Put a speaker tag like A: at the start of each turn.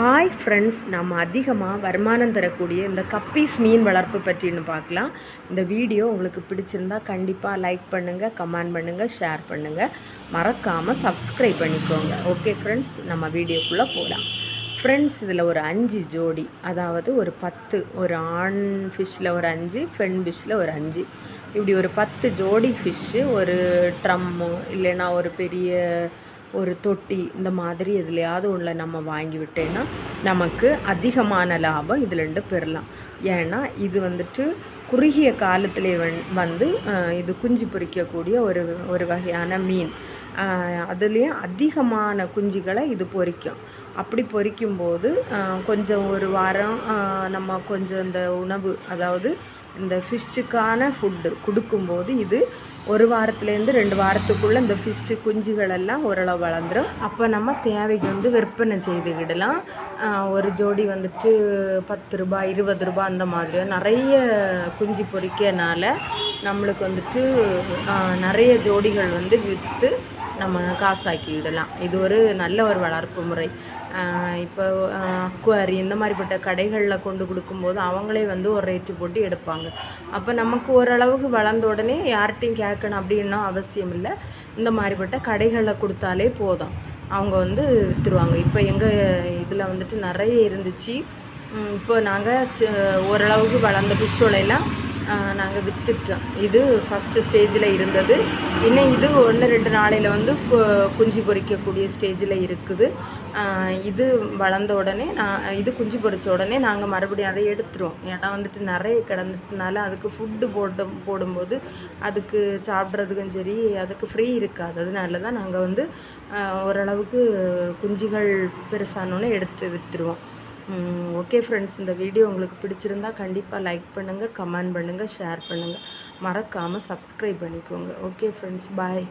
A: Hi friends நம்ம அதிகமாக வருமானம் தரக்கூடிய இந்த கப்பீஸ் மீன் வளர்ப்பு பற்றின்னு பார்க்கலாம். இந்த வீடியோ உங்களுக்கு பிடிச்சிருந்தா கண்டிப்பாக லைக் பண்ணுங்கள் கமெண்ட் பண்ணுங்கள் ஷேர் பண்ணுங்கள் மறக்காமல் சப்ஸ்கிரைப் பண்ணிக்கோங்க. ஓகே ஃப்ரெண்ட்ஸ் நம்ம வீடியோக்குள்ளே போகலாம் ஃப்ரெண்ட்ஸ் இதில் ஒரு அஞ்சு ஜோடி அதாவது ஒரு பத்து ஒரு ஆண் ஃபிஷ்ஷில் ஒரு அஞ்சு பெண் ஃபிஷ்ஷில் ஒரு அஞ்சு. இப்படி ஒரு பத்து ஜோடி ஃபிஷ்ஷு ஒரு ட்ரம்மு இல்லைன்னா ஒரு பெரிய ஒரு தொட்டி இந்த மாதிரி எதுலையாவது உள்ள நம்ம வாங்கி விட்டேன்னா நமக்கு அதிகமான லாபம் இதுலேருந்து பெறலாம். ஏன்னா இது வந்துட்டு குறுகிய காலத்திலே வந் வந்து இது குஞ்சு பொரிக்கக்கூடிய ஒரு ஒரு வகையான மீன். அதுலேயும் அதிகமான குஞ்சுகளை இது பொறிக்கும். அப்படி பொறிக்கும்போது கொஞ்சம் ஒரு வாரம் நம்ம கொஞ்சம் இந்த உணவு அதாவது இந்த ஃபிஷ்ஷுக்கான ஃபுட்டு கொடுக்கும்போது இது ஒரு வாரத்துலேருந்து ரெண்டு வாரத்துக்குள்ளே இந்த ஃபிஷ்ஷு குஞ்சுகள் எல்லாம் ஓரளவு வளர்ந்துடும் அப்போ நம்ம தேவைக்கு வந்து விற்பனை செய்துக்கிடலாம் ஒரு ஜோடி வந்துட்டு பத்து ரூபாய் இருபது ரூபாய் அந்த மாதிரி. நிறைய குஞ்சு பொறிக்கனால நம்மளுக்கு வந்துட்டு நிறைய ஜோடிகள் வந்து விற்று நம்ம காசாக்கி விடலாம். இது ஒரு நல்ல ஒரு வளர்ப்பு முறை. இப்போ அக்வாரி இந்த மாதிரிப்பட்ட கடைகளில் கொண்டு கொடுக்கும்போது அவங்களே வந்து ஒரு ரேட்டு போட்டு எடுப்பாங்க. அப்போ நமக்கு ஓரளவுக்கு வளர்ந்த உடனே யார்கிட்டையும் கேட்கணும் அப்படின்னும் அவசியம் இல்லை. இந்த மாதிரிப்பட்ட கடைகளில் கொடுத்தாலே போதும். அவங்க வந்து விற்றுருவாங்க இப்போ எங்கள் இதில் வந்துட்டு நிறைய இருந்துச்சு. இப்போ நாங்கள் ஓரளவுக்கு வளர்ந்த ஃபிஷ்ஷோலையெல்லாம் நாங்கள் விற்றுட்டோம் இது ஃபஸ்ட்டு ஸ்டேஜில் இருந்தது. இன்னும் இது ஒன்று ரெண்டு நாளையில் வந்து கு- குஞ்சு பொரிக்கக்கூடிய ஸ்டேஜில் இருக்குது. இது வளர்ந்த உடனே நான் இது குஞ்சு பொரிச்ச உடனே நாங்கள் மறுபடியும் அதை எடுத்துருவோம். ஏன்னா வந்துட்டு நிறைய கிடந்ததுனால அதுக்கு ஃபுட்டு போட்டு போடும்போது அதுக்கு சாப்பிட்றதுக்கும் சரி அதுக்கு ஃப்ரீ இருக்காது. அதனால தான் நாங்கள் வந்து ஓரளவுக்கு குஞ்சுகள் பெருசானோன்னே எடுத்து விற்றுருவோம் ஓகே ஃப்ரெண்ட்ஸ் இந்த வீடியோ உங்களுக்கு பிடிச்சிருந்தா கண்டிப்பாக லைக் பண்ணுங்கள் கமெண்ட் பண்ணுங்கள் ஷேர் பண்ணுங்கள் மறக்காமல் சப்ஸ்கிரைப் பண்ணிக்கோங்க. Okay friends bye